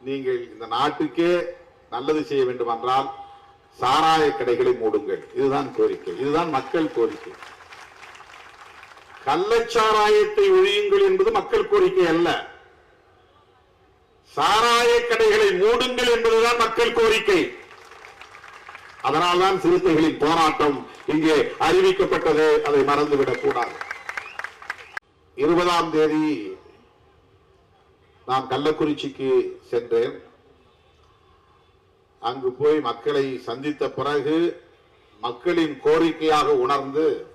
நீங்கள் இந்த நாட்டுக்கே நல்லது செய்ய வேண்டுமென்றால் சாராய கடைகளை மூடுங்கள். இதுதான் கோரிக்கை. இதுதான் மக்கள் கோரிக்கை. கள்ளச்சாராயத்தை ஒழியுங்கள் என்பது மக்கள் கோரிக்கை அல்ல. சாராய கடைகளை மூடுங்கள் என்பதுதான் மக்கள் கோரிக்கை. அதனால்தான் சிறுத்தைகளின் போராட்டம் இங்கே அறிவிக்கப்பட்டது. அதை மறந்துவிடக் கூடாது. இருபதாம் தேதி நான் கள்ளக்குறிச்சிக்கு சென்றேன். அங்கு போய் மக்களை சந்தித்த பிறகு மக்களின் கோரிக்கையாக உணர்ந்து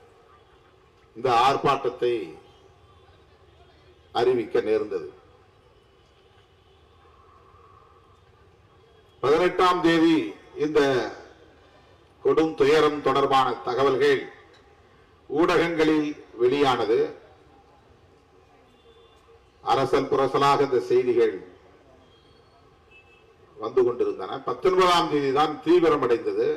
இந்த ஆர்ப்பாட்டத்தை அறிவிக்க நேர்ந்தது. பதினெட்டாம் தேதி இந்த கொடும் துயரம் தொடர்பான தகவல்கள் ஊடகங்களில் வெளியானது. அரசல் புரசலாக இந்த செய்திகள் வந்து கொண்டிருந்தன. பத்தொன்பதாம் தேதி தான் தீவிரமடைந்தது.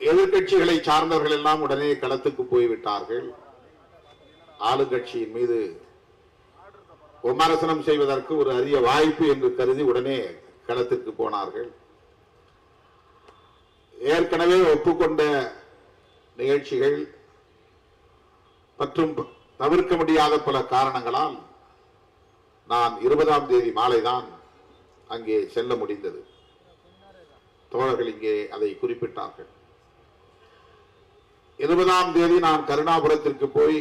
எதிர்கட்சிகளை சார்ந்தவர்கள் எல்லாம் உடனே களத்துக்கு போய்விட்டார்கள். ஆளுங்கட்சியின் மீது விமர்சனம் செய்வதற்கு ஒரு அரிய வாய்ப்பு என்று கருதி உடனே களத்திற்கு போனார்கள். ஏற்கனவே ஒப்புக்கொண்ட நிகழ்ச்சிகள் மற்றும் தவிர்க்க முடியாத பல காரணங்களால் நான் இருபதாம் தேதி மாலைதான் அங்கே செல்ல முடிந்தது. தோழர்கள் இங்கே அதை குறிப்பிட்டார்கள். இருபதாம் தேதி நான் கருணாபுரத்திற்கு போய்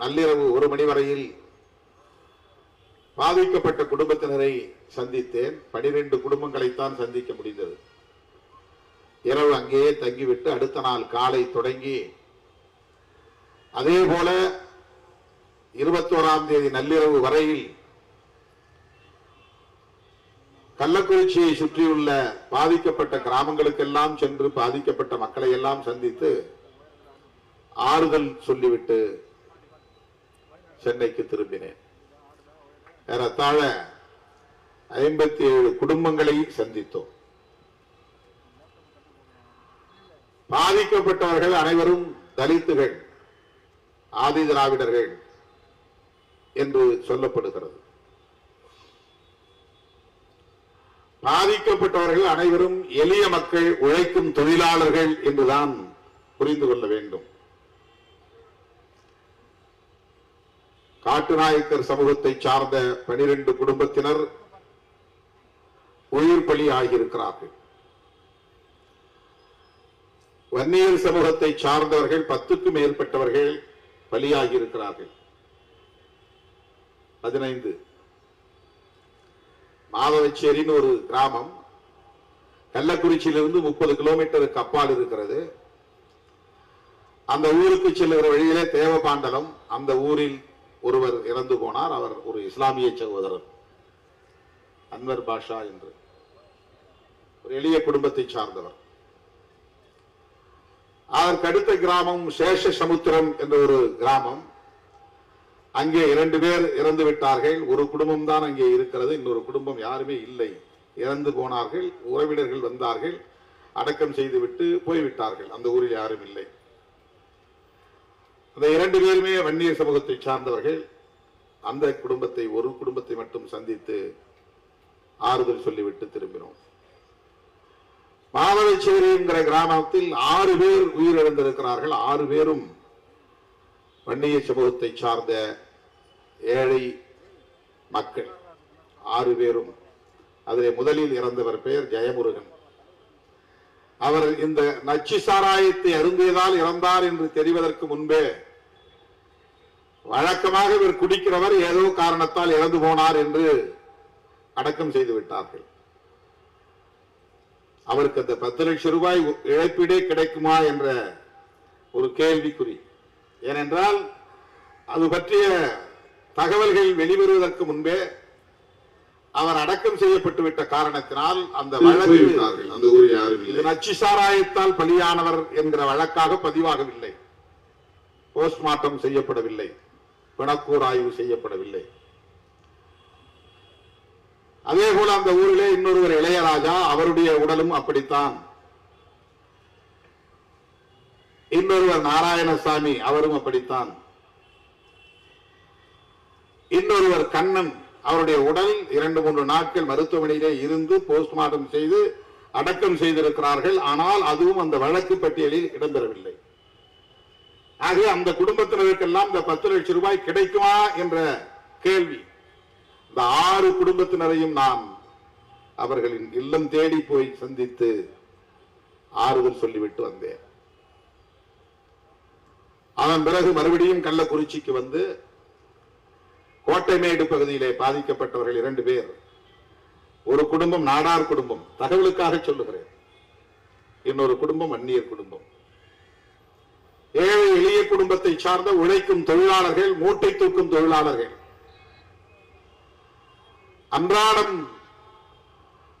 நள்ளிரவு ஒரு மணி வரையில் பாதிக்கப்பட்ட குடும்பத்தினரை சந்தித்தேன். பனிரெண்டு குடும்பங்களைத்தான் சந்திக்க முடிந்தது. இரவு அங்கேயே தங்கிவிட்டு அடுத்த நாள் காலை தொடங்கி அதே போல இருபத்தோராம் தேதி நள்ளிரவு வரையில் கள்ளக்குறிச்சியை சுற்றியுள்ள பாதிக்கப்பட்ட கிராமங்களுக்கெல்லாம் சென்று பாதிக்கப்பட்ட மக்களை எல்லாம் சந்தித்து ஆறுதல் சொல்லிவிட்டு சென்னைக்கு திரும்பினேன். ஏறத்தாழ ஐம்பத்தி ஏழு குடும்பங்களை சந்தித்தோம். பாதிக்கப்பட்டவர்கள் அனைவரும் தலித்துகள் ஆதி திராவிடர்கள் என்று சொல்லப்படுகிறது. பாதிக்கப்பட்டவர்கள் அனைவரும் எளிய மக்கள் உழைக்கும் தொழிலாளர்கள் என்றுதான் புரிந்து கொள்ள வேண்டும். காட்டுநாயக்கர் சமூகத்தை சார்ந்த பனிரெண்டு குடும்பத்தினர் உயிர் பலி ஆகியிருக்கிறார்கள். வன்னியர் சமூகத்தை சார்ந்தவர்கள் பத்துக்கும் மேற்பட்டவர்கள் பலியாகி இருக்கிறார்கள் பதினைந்து. மாதவச்சேரின்னு ஒரு கிராமம். கள்ளக்குறிச்சியிலிருந்து முப்பது கிலோமீட்டருக்கு அப்பால் இருக்கிறது. அந்த ஊருக்கு செல்லுகிற வழியிலே தேவபாண்டலம் அந்த ஊரில் ஒருவர் இறந்து போனார். அவர் ஒரு இஸ்லாமிய சகோதரர். அன்வர் பாஷா என்று. ஒரு எளிய குடும்பத்தை சார்ந்தவர். அதற்கு அடுத்த கிராமம் சேஷ சமுத்திரம் என்ற ஒரு கிராமம். அங்கே இரண்டு பேர் இறந்து விட்டார்கள். ஒரு குடும்பம் தான் அங்கே இருக்கிறது. இன்னொரு குடும்பம் யாருமே இல்லை. இறந்து போனார்கள். உறவினர்கள் வந்தார்கள். அடக்கம் செய்துவிட்டு போய்விட்டார்கள். அந்த ஊரில் யாரும் இல்லை. அந்த இரண்டு பேருமே வன்னியர் சமூகத்தை சார்ந்தவர்கள். அந்த குடும்பத்தை ஒரு குடும்பத்தை மட்டும் சந்தித்து ஆறுதல் சொல்லிவிட்டு திரும்பினோம். மாதவச்சேரி என்கிற கிராமத்தில் ஆறு பேர் உயிரிழந்திருக்கிறார்கள். ஆறு பேரும் வன்னிய சமூகத்தை சார்ந்த ஏழை மக்கள். ஆறு பேரும். அதிலே முதலில் இறந்தவர் பெயர் ஜெயமுருகன். அவர் இந்த நச்சு சாராயத்தை அருந்தியதால் இறந்தார் என்று தெரிவதற்கு முன்பே வழக்கமாக இவர் குடிக்கிறவர் ஏதோ காரணத்தால் இறந்து போனார் என்று அடக்கம் செய்து விட்டார்கள். அவருக்கு அந்த பத்து லட்சம் ரூபாய் இழப்பீடே கிடைக்குமா என்ற ஒரு கேள்விக்குறி. ஏனென்றால் அது பற்றிய தகவல்கள் வெளிவருவதற்கு முன்பே அவர் அடக்கம் செய்யப்பட்டு விட்ட காரணத்தினால் அந்த வழக்கு இது நச்சு சாராயத்தால் பலியானவர் என்கிற வழக்காக பதிவாகவில்லை. போஸ்ட்மார்ட்டம் செய்யப்படவில்லை. பிணக்கூர் ஆய்வு செய்யப்படவில்லை. அதே போல அந்த ஊரிலே இன்னொருவர் இளையராஜா அவருடைய உடலும் அப்படித்தான். இன்னொருவர் நாராயணசாமி அவரும் அப்படித்தான். இன்னொருவர் கண்ணன் அவருடைய உடல் இரண்டு மூன்று நாட்கள் மருத்துவமனையிலே இருந்து போஸ்ட்மார்டம் செய்து அடக்கம் செய்திருக்கிறார்கள். ஆனால் அதுவும் அந்த வழக்கு பட்டியலில் இடம்பெறவில்லை. ஆகவே அந்த குடும்பத்தினருக்கெல்லாம் இந்த பத்து லட்சம் ரூபாய் கிடைக்குமா என்ற கேள்வி. இந்த ஆறு குடும்பத்தினரையும் நான் அவர்களின் இல்லம் தேடி போய் சந்தித்து ஆறுதல் சொல்லிவிட்டு வந்தேன். அதன் பிறகு மறுபடியும் கள்ளக்குறிச்சிக்கு வந்து கோட்டைமேடு பகுதியிலே பாதிக்கப்பட்டவர்கள் இரண்டு பேர். ஒரு குடும்பம் நாடார் குடும்பம் தகவலுக்காக சொல்லுகிறேன். இன்னொரு குடும்பம் அந்நியர் குடும்பம். ஏழை எளிய குடும்பத்தை சார்ந்த உழைக்கும் தொழிலாளர்கள் மூட்டை தூக்கும் தொழிலாளர்கள். அன்றாடம்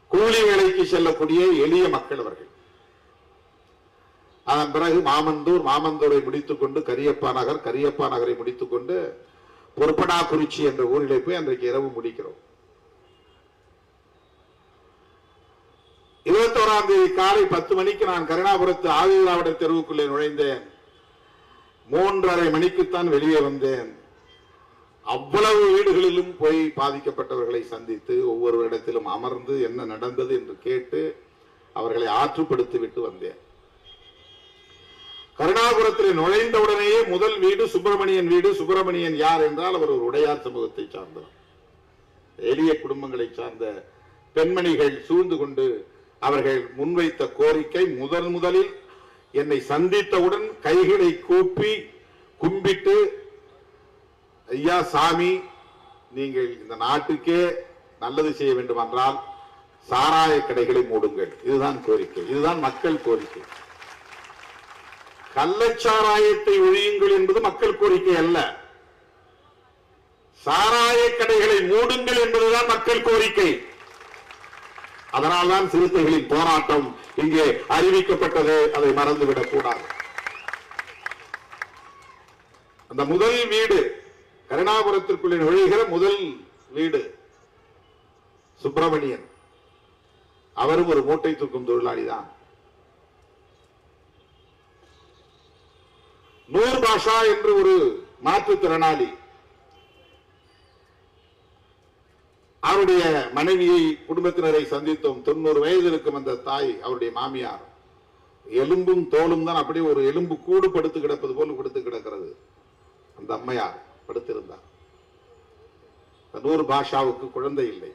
கூலி வேலைக்கு செல்லக்கூடிய எளிய மக்கள் அவர்கள். அதன் பிறகு மாமந்தூர் மாமந்தூரை முடித்துக் கொண்டு கரியப்பா நகர் கரியப்பா நகரை முடித்துக் கொண்டு பொறுப்படாக்குறிச்சி என்ற ஊரிலே போய் அன்றைக்கு இரவு முடிக்கிறோம். இருபத்தோராம் தேதி காலை பத்து மணிக்கு நான் கருணாபுரத்து ஆதிதிராவிட தெருவுக்குள்ளே நுழைந்தேன். மூன்றரை மணிக்குத்தான் வெளியே வந்தேன். அவ்வளவு வீடுகளிலும் போய் பாதிக்கப்பட்டவர்களை சந்தித்து ஒவ்வொரு இடத்திலும் அமர்ந்து என்ன நடந்தது என்று கேட்டு அவர்களை ஆற்றுப்படுத்தி விட்டு வந்தேன். கருணாபுரத்தில் நுழைந்தவுடனேயே முதல் வீடு சுப்பிரமணியன் வீடு. சுப்பிரமணியன் யார் என்றால் அவர் ஒரு உடையார் சமூகத்தை சார்ந்தவர். எளிய குடும்பங்களை சார்ந்த பெண்மணிகள் சூழ்ந்து கொண்டு அவர்கள் முன்வைத்த கோரிக்கை முதன் முதலில் என்னை சந்தித்தவுடன் கைகளை கூப்பி கும்பிட்டு ஐயா சாமி நீங்கள் இந்த நாட்டுக்கே நல்லது செய்ய வேண்டும் என்றால் சாராய கடைகளை மூடுங்கள். இதுதான் கோரிக்கை. இதுதான் மக்கள் கோரிக்கை. கள்ளச்சாராயத்தை ஒழியுங்கள் என்பது மக்கள் கோரிக்கை அல்ல. சாராய கடைகளை மூடுங்கள் என்பதுதான் மக்கள் கோரிக்கை. அதனால்தான் சிறுத்தைகளின் போராட்டம் இங்கே அறிவிக்கப்பட்டது. அதை மறந்துவிடக் கூடாது. அந்த முதல் வீடு கருணாபுரத்திற்குள்ளே நுழைகிற முதல் வீடு சுப்பிரமணியன். அவரும் ஒரு மூட்டை தூக்கும் தொழிலாளி தான் நூர் பாஷா என்று ஒரு மாற்றுத்திறனாளி அவருடைய மனைவியை குடும்பத்தினரை சந்தித்தோம் தொண்ணூறு வயது இருக்கும் அந்த தாய் அவருடைய மாமியார். எலும்பும் தோலும் தான் அப்படியே ஒரு எலும்பு கூடு படுத்து கிடப்பது போல படுத்து கிடக்கிறது அந்த அம்மையார். படுத்திருந்தார் அந்த நூறு பாஷாவுக்கு குழந்தை இல்லை.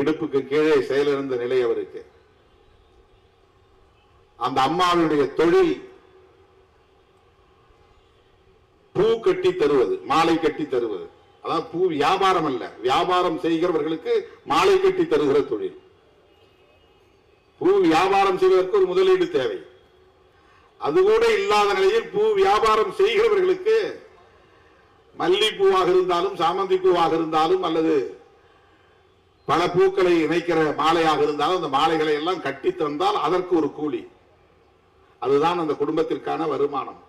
இடுப்புக்கு கீழே செயலிருந்த நிலை அவருக்கு. அந்த அம்மாவுடைய தொழில் பூ கட்டி தருவது மாலை கட்டி தருவது. அதான் பூ வியாபாரம் அல்ல வியாபாரம் செய்கிறவர்களுக்கு மாலை கட்டி தருகிற தொழில். பூ வியாபாரம் செய்வதற்கு ஒரு முதலீடு தேவை. அது கூட இல்லாத நிலையில் பூ வியாபாரம் செய்கிறவர்களுக்கு மல்லிப்பூவாக இருந்தாலும் சாமந்தி பூவாக இருந்தாலும் அல்லது பல பூக்களை இணைக்கிற மாலையாக இருந்தாலும் அந்த மாலைகளை எல்லாம் கட்டி தந்தால் அதற்கு ஒரு கூலி. அதுதான் அந்த குடும்பத்திற்கான வருமானம்.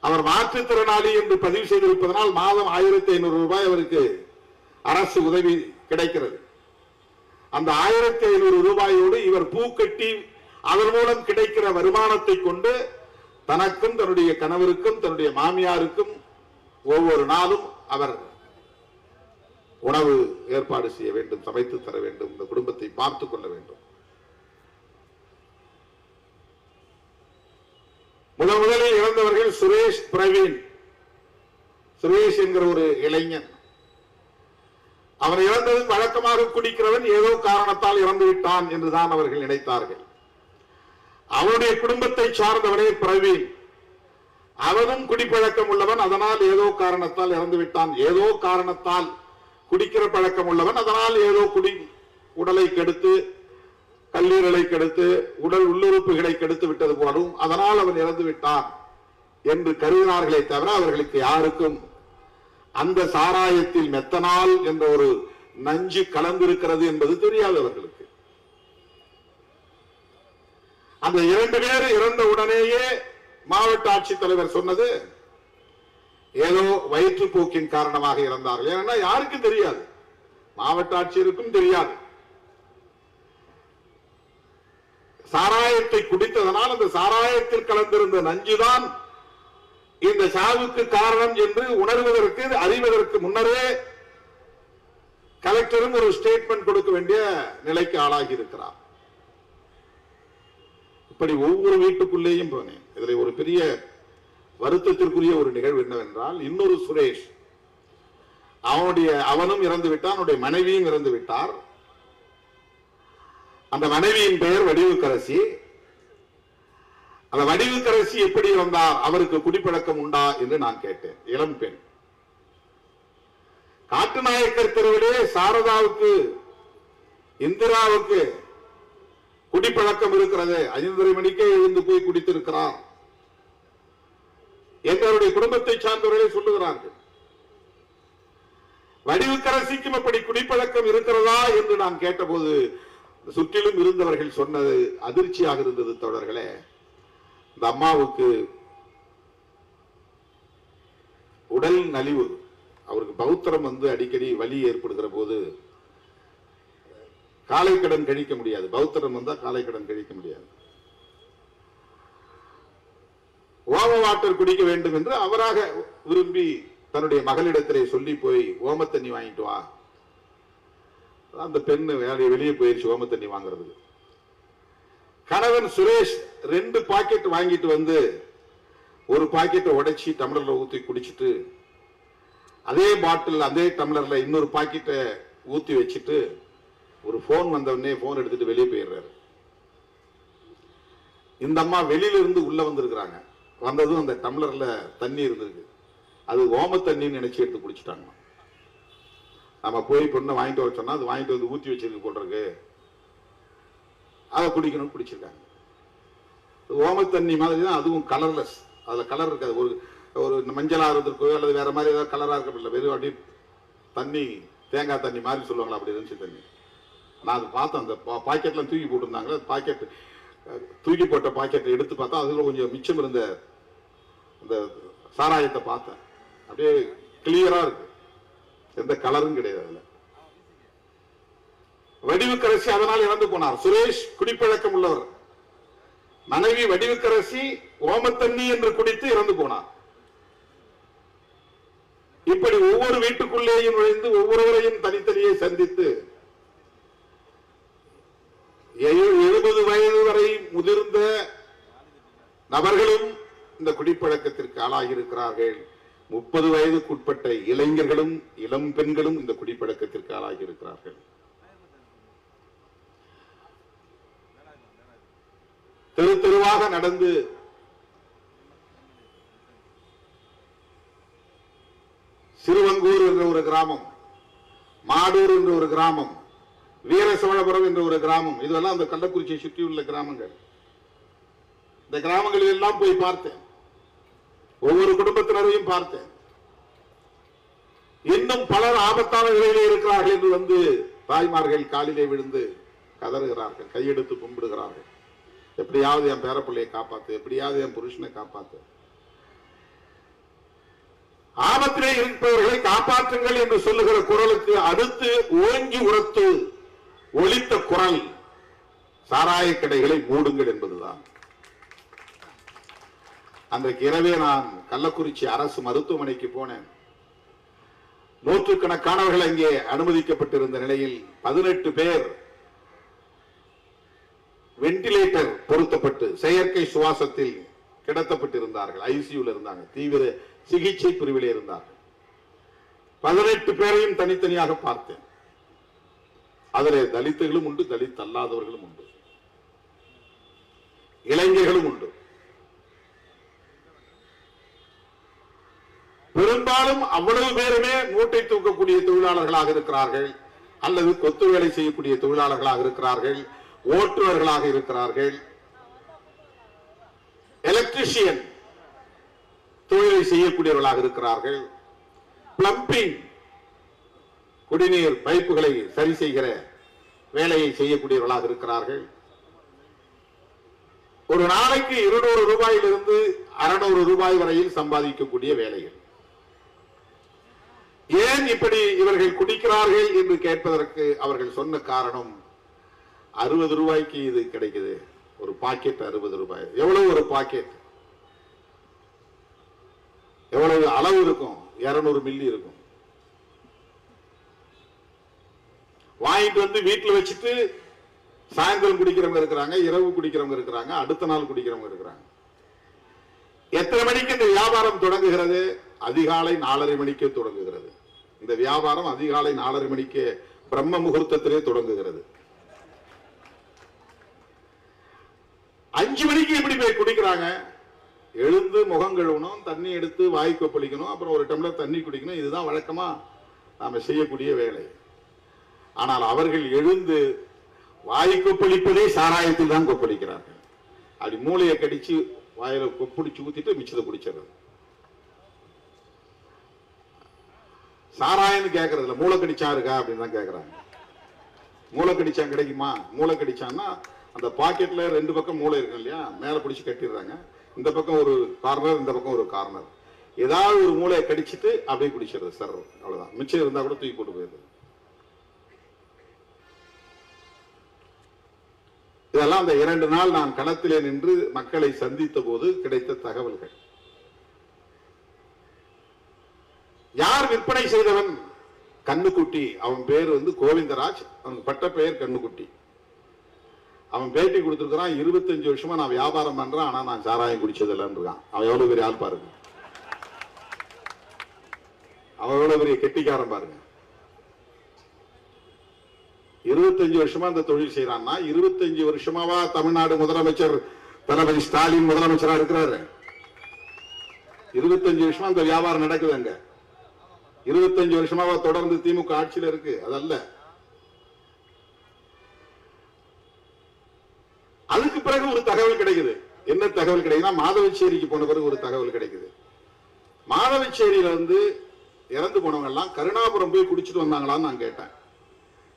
அவர் மாற்றுத்திறனாளி என்று பதிவு செய்திருப்பதனால் மாதம் ஆயிரத்தி ஐநூறு ரூபாய் அவருக்கு அரசு உதவி கிடைக்கிறது. அந்த ஆயிரத்தி ஐநூறு ரூபாயோடு இவர் பூ கட்டி அதன் மூலம் கிடைக்கிற வருமானத்தை கொண்டு தனக்கும் தன்னுடைய கணவருக்கும் தன்னுடைய மாமியாருக்கும் ஒவ்வொரு நாளும் அவர் உணவு ஏற்பாடு செய்ய வேண்டும் சமைத்து தர வேண்டும் இந்த குடும்பத்தை பார்த்துக் கொள்ள வேண்டும். முதல் முதலில் இறந்தவர்கள் சுரேஷ் பிரவீன். சுரேஷ் என்கிற ஒரு இளைஞன். அவன் இறந்தது வழக்கமாக குடிக்கிறவன் ஏதோ காரணத்தால் இறந்து விட்டான் என்றுதான் அவர்கள் நினைத்தார்கள். அவனுடைய குடும்பத்தை சார்ந்தவனே பிரவீன். அவனும் குடிப்பழக்கம் உள்ளவன் அதனால் ஏதோ காரணத்தால் இறந்து விட்டான் ஏதோ காரணத்தால் குடிக்கிற பழக்கம் உள்ளவன் அதனால் ஏதோ குடி உடலை கெடுத்து கல்லீரலை கெடுத்து உடல் உள்ளுறுப்புகளை கெடுத்து விட்டது போலும் அதனால் அவன் இறந்து விட்டான் என்று கருதினார்களே தவிர அவர்களுக்கு யாருக்கும் அந்த சாராயத்தில் மெத்தனால் என்ற ஒரு நஞ்சு கலந்திருக்கிறது என்பது தெரியாது அவர்களுக்கு அந்த இரண்டு பேர் இறந்த உடனேயே மாவட்ட ஆட்சித்தலைவர் சொன்னது ஏதோ வயிற்றுப்போக்கின் காரணமாக இறந்தார்கள். ஏன்னா யாருக்கும் தெரியாது. மாவட்ட ஆட்சியருக்கும் தெரியாது. சாராயத்தை குடித்ததனால் அந்த சாராயத்தில் கலந்திருந்த நஞ்சுதான் இந்த சாவுக்கு காரணம் என்று உணர்வதற்கு அறிவதற்கு முன்னரே கலெக்டரும் ஒரு ஸ்டேட்மெண்ட் கொடுக்க வேண்டிய நிலைக்கு ஆளாகி இருக்கிறார் இப்படி ஒவ்வொரு வீட்டுக்குள்ளேயும் போனேன். இதில் ஒரு பெரிய வருத்தத்திற்குரிய ஒரு நிகழ்வு என்னவென்றால் இன்னொரு சுரேஷ் அவனுடைய அவனும் இறந்து விட்டான் அவனுடைய மனைவியும் இறந்து விட்டார். அந்த மனைவியின் பெயர் வடிவுக்கரசி. அந்த வடிவுக்கரசி எப்படி இருந்தார் அவருக்கு குடிப்பழக்கம் உண்டா என்று நான் கேட்டேன். இளம் பெண். காட்டுநாயக்கர் தெருவிலே சாரதாவுக்கு இந்திராவுக்கு குடிப்பழக்கம் இருக்கிறது. ஐந்தரை மணிக்கே எழுந்து போய் குடித்திருக்கிறார் எங்களுடைய குடும்பத்தை சார்ந்தவர்களே சொல்லுகிறார்கள். வடிவுக்கரசிக்கும் அப்படி குடிப்பழக்கம் இருக்கிறதா என்று நான் கேட்டபோது சுற்றிலும் இருந்தவர்கள் சொன்னது அதிர்ச்சியாக இருந்தது தொடர்களே இந்த அம்மாவுக்கு உடல் நலிவு அவருக்கு பௌத்திரம் வந்து அடிக்கடி வலி ஏற்படுகிற போது காலை கடன் கழிக்க முடியாது. பௌத்தரம் வந்தா காலை கடன் கழிக்க முடியாது. ஓம வாட்டர் குடிக்க வேண்டும் என்று அவராக விரும்பி தன்னுடைய மகளிடத்திலே சொல்லி போய் ஓம தண்ணி வாங்கிட்டு வா. அந்த பெண்ணு வேலையை வெளியே போயிருச்சு ஓம தண்ணி வாங்குறதுக்கு. கணவன் சுரேஷ் ரெண்டு பாக்கெட் வாங்கிட்டு வந்து ஒரு பாக்கெட்டை உடைச்சி டம்ளர்ல ஊத்தி குடிச்சிட்டு அதே பாட்டில் அதே டம்ளர்ல இன்னொரு பாக்கெட்டை ஊத்தி வச்சுட்டு ஒரு போன் வந்த உடனே போன் எடுத்துட்டு வெளியே போயிடுறாரு. இந்த அம்மா வெளியில இருந்து உள்ள வந்திருக்கிறாங்க. வந்ததும் அந்த டம்ளர்ல தண்ணி இருந்திருக்கு. அது ஓம தண்ணின்னு நினைச்சு எடுத்து குடிச்சிட்டாங்க நம்ம போய் பொண்ணை வாங்கிட்டு வர சொன்னா அது வாங்கிட்டு வந்து ஊத்தி வச்சிருக்கு போட்டிருக்கு அதை குடிக்கணும்னு குடிச்சிருக்காங்க. ஓம தண்ணி மாதிரி தான் அதுவும் கலர்லெஸ் அதுல கலர் இருக்காது. ஒரு ஒரு மஞ்சளா இருந்திருக்கோ அல்லது வேற மாதிரி ஏதாவது கலரா இருக்க வெறும் அப்படி தண்ணி தேங்காய் தண்ணி மாதிரி சொல்லுவாங்களா அப்படி இருந்துச்சு தண்ணி. நான் அது பார்த்தேன். அந்த பா- பாக்கெட்லாம் தூக்கி போட்டிருந்தாங்களே பாக்கெட் தூக்கி போட்ட பாக்கெட்டை எடுத்து பார்த்தா அதுல கொஞ்சம் மிச்சம் இருந்த அந்த சாராயத்தை பார்த்தேன். அப்படியே கிளியராக இருக்கு. எந்த கலரும் கிடையாது அதில். வடிவுக்கரசி அதனால் இறந்து போனார். சுரேஷ் குடிப்பழக்கம் உள்ளவர். மனைவி வடிவுக்கரசி ஓமத்தண்ணி என்று குடித்து இறந்து போனார். இப்படி ஒவ்வொரு வீட்டுக்குள்ளேயும் நுழைந்து ஒவ்வொருவரையும் தனித்தனியே சந்தித்து எழுபது வயது வரை முதிர்ந்த நபர்களும் இந்த குடிப்பழக்கத்திற்கு ஆளாகியிருக்கிறார்கள். முப்பது வயதுக்குட்பட்ட இளைஞர்களும் இளம் பெண்களும் இந்த குடிப்பழக்கத்திற்கு ஆளாகியிருக்கிறார்கள். தெரு தெருவாக நடந்து சிறுவங்கூர் என்ற ஒரு கிராமம் மாடூர் என்ற ஒரு கிராமம் வீர சோழபுரம் என்ற ஒரு கிராமம். இதெல்லாம் அந்த கள்ளக்குறிச்சியை சுற்றியுள்ள கிராமங்கள். இந்த கிராமங்களில் எல்லாம் போய் பார்த்தேன். ஒவ்வொரு குடும்பத்தினரையும் பார்த்தேன். இன்னும் பலர் ஆபத்தான நிலையிலே இருக்கிறார்கள் என்று வந்து தாய்மார்கள் காலிலே விழுந்து கதறுகிறார்கள் கையெடுத்து கும்பிடுகிறார்கள். எப்படியாவது என் பேரப்பிள்ளையை காப்பாத்து எப்படியாவது என் புருஷனை காப்பாத்து. ஆபத்திலே இருப்பவர்களை காப்பாற்றுங்கள் என்று சொல்லுகிற குரலுக்கு அடுத்து ஓங்கி உரத்து ஒழித்த குரல் சாராய கடைகளை மூடுங்கள் என்பதுதான். அன்றைக்கு இரவே நான் கள்ளக்குறிச்சி அரசு மருத்துவமனைக்கு போனேன். நூற்றுக்கணக்கானவர்கள் அங்கே அனுமதிக்கப்பட்டிருந்த நிலையில் பதினெட்டு பேர் வென்டிலேட்டர் பொருத்தப்பட்டு செயற்கை சுவாசத்தில் கிடத்தப்பட்டிருந்தார்கள். ஐசியூல இருந்தாங்க. தீவிர சிகிச்சை பிரிவிலே இருந்தார்கள். பதினெட்டு பேரையும் தனித்தனியாக பார்த்தேன். அதிலே தலித்துகளும் உண்டு தலித் அல்லாதவர்களும் உண்டு. இளைஞர்களும் உண்டு. பெரும்பாலும் அவ்வளவு பேருமே மூட்டை தூக்கக்கூடிய தொழிலாளர்களாக இருக்கிறார்கள் அல்லது கொத்து வேலை செய்யக்கூடிய தொழிலாளர்களாக இருக்கிறார்கள் ஓட்டுநர்களாக இருக்கிறார்கள். எலக்ட்ரிஷியன் தொழிலை செய்யக்கூடியவர்களாக இருக்கிறார்கள். பிளம்பிங் குடிநீர் பைப்புகளை சரி செய்கிற வேலையை செய்யக்கூடியவர்களாக இருக்கிறார்கள். ஒரு நாளைக்கு இருநூறு ரூபாயிலிருந்து அறுநூறு ரூபாய் வரையில் சம்பாதிக்கக்கூடிய வேலைகள். ஏன் இப்படி இவர்கள் குடிக்கிறார்கள் என்று கேட்பதற்கு அவர்கள் சொன்ன காரணம் அறுபது ரூபாய்க்கு இது கிடைக்குது. ஒரு பாக்கெட் அறுபது ரூபாய். எவ்வளவு ஒரு பாக்கெட்? எவ்வளவு அளவு இருக்கும்? இருநூறு மில்லி இருக்கும். வாங்கிட்டு வந்து வீட்டில் வச்சுட்டு சாயந்தரம் குடிக்கிறவங்க இருக்கிறாங்க இரவு குடிக்கிறவங்க இருக்கிறாங்க அடுத்த நாள் குடிக்கிறவங்க இருக்கிறாங்க. எத்தனை மணிக்கு இந்த வியாபாரம் தொடங்குகிறது? அதிகாலை நாலரை மணிக்கே தொடங்குகிறது. இந்த வியாபாரம் அதிகாலை நாலரை மணிக்கே பிரம்ம முகூர்த்தத்திலே தொடங்குகிறது. அஞ்சு மணிக்கு எப்படி போய் குடிக்கிறாங்க. எழுந்து முகம் கழுவணும் தண்ணி எடுத்து வாய் பழிக்கணும் அப்புறம் ஒரு டம்ளர் தண்ணி குடிக்கணும். இதுதான் வழக்கமா நாம செய்யக்கூடிய வேலை. ஆனால் அவர்கள் எழுந்து வாய் கொப்பளிப்பதே சாராயத்தில் தான் கொப்பளிக்கிறார்கள். அப்படி மூளையை கடிச்சு வாயில கொப்பிடிச்சு ஊத்திட்டு மிச்சத்தை குடிச்சிடுறது. சாராயம்னு கேட்கறது மூளை கடிச்சா இருக்கா அப்படின்னு தான் கேட்கறாங்க மூளை கடிச்சா கிடைக்குமா? மூளை கடிச்சான்னா அந்த பாக்கெட்ல ரெண்டு பக்கம் மூளை இருக்கும் இல்லையா? மேலே பிடிச்சி கட்டிடுறாங்க. இந்த பக்கம் ஒரு கார்னர் இந்த பக்கம் ஒரு கார்னர். ஏதாவது ஒரு மூளையை கடிச்சிட்டு அப்படியே குடிச்சிடுறது சார் அவ்வளவுதான். மிச்சம் இருந்தா கூட தூக்கி போட்டு இதெல்லாம் அந்த இரண்டு நாள் நான் களத்திலே நின்று மக்களை சந்தித்த போது கிடைத்த தகவல்கள். யார் விற்பனை செய்தவன்? கண்ணுக்குட்டி. அவன் பேர் வந்து கோவிந்தராஜ். அவன் பட்ட பெயர் கண்ணுக்குட்டி. அவன் பேட்டி கொடுத்துருக்கிறான் இருபத்தஞ்சு வருஷமா நான் வியாபாரம் பண்றேன் ஆனா நான் சாராயம் குடிச்சது இருக்கான். அவன் எவ்வளவு பெரிய ஆள் பாருங்க. அவன் எவ்வளவு பெரிய கெட்டிக்காரன் பாருங்க. இருபத்தஞ்சு வருஷமா இந்த தொழில் செய்யறான்னா இருபத்தஞ்சு வருஷமாவா தமிழ்நாடு முதலமைச்சர் தளபதி ஸ்டாலின் முதலமைச்சரா இருக்கிறாரு? இருபத்தஞ்சு வருஷமா இந்த வியாபாரம் நடக்குது அங்க. இருபத்தஞ்சு வருஷமாவா தொடர்ந்து திமுக ஆட்சியில் இருக்கு அதல்ல. அதுக்கு பிறகு ஒரு தகவல் கிடைக்குது. என்ன தகவல் கிடைக்குதுன்னா மாதவச்சேரிக்கு போன பிறகு ஒரு தகவல் கிடைக்குது. மாதவச்சேரியில வந்து இறந்து போனவங்க எல்லாம் கருணாபுரம் போய் குடிச்சிட்டு வந்தாங்களான்னு நான் கேட்டேன்.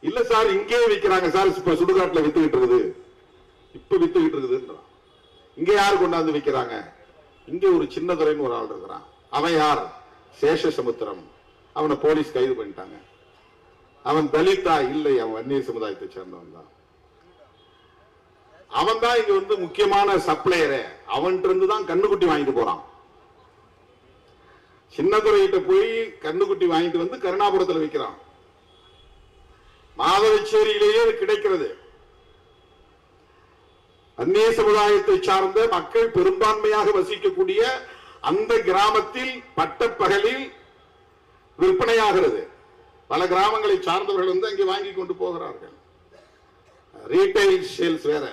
இல்ல சார் இங்கேயே விக்கிறாங்க சார். இப்ப சுடுகாட்டுல வித்துக்கிட்டு இருக்குது. இப்ப வித்துக்கிட்டு இருக்குதுன்றான். இங்க யார் கொண்டாந்து விக்கிறாங்க? இங்க ஒரு சின்ன துறைன்னு ஒரு ஆள் இருக்கிறான். அவன் யார்? சேஷ சமுத்திரம் அவனை போலீஸ் கைது பண்ணிட்டாங்க. அவன் தலித்தா இல்லை அவன் வன்னியர் சமுதாயத்தை சேர்ந்தவன் தான். அவன் தான் இங்க வந்து முக்கியமான சப்ளையரு. அவன்கிட்ட இருந்து தான் கண்ணுக்குட்டி வாங்கிட்டு போறான். சின்னதுரையிட்ட போய் கண்ணுக்குட்டி வாங்கிட்டு வந்து கருணாபுரத்துல விற்கிறான் மாதவச்சேரியிலேயே கிடைக்கிறது. அந்நிய சமுதாயத்தை சார்ந்த மக்கள் பெரும்பான்மையாக வசிக்கக்கூடிய அந்த கிராமத்தில் பட்டப்பகலில் விற்பனையாகிறது. பல கிராமங்களை சார்ந்தவர்கள் வந்து அங்கே வாங்கி கொண்டு போகிறார்கள். ரீட்டைல் சேல்ஸ் வேற.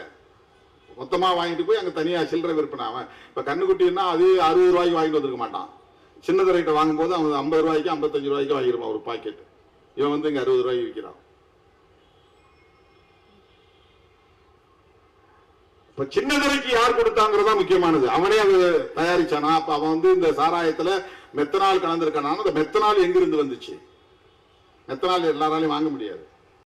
மொத்தமா வாங்கிட்டு போய் அங்க தனியா சில்லறை விற்பனை. அவன் இப்ப கண்ணுக்குட்டின்னா அது அறுபது ரூபாய்க்கு வாங்கிட்டு வந்திருக்க மாட்டான். சின்னது ரேட்டை வாங்கும்போது அவன் ஐம்பது ரூபாய்க்கு ஐம்பத்தஞ்சு ரூபாய்க்கு வாங்கிடுவான் ஒரு பாக்கெட் இவன் வந்து இங்கே அறுபது ரூபாய்க்கு விற்கிறான் இப்ப சின்னதுரைக்கு யார் கொடுத்தாங்கிறதா முக்கியமானது. அவனே அது தயாரிச்சானா? அப்ப அவன் வந்து இந்த சாராயத்துல மெத்தனால் கலந்திருக்கானா? அந்த மெத்தனால் எங்கிருந்து வந்துச்சு? மெத்தனால் எல்லாராலையும் வாங்க முடியாது.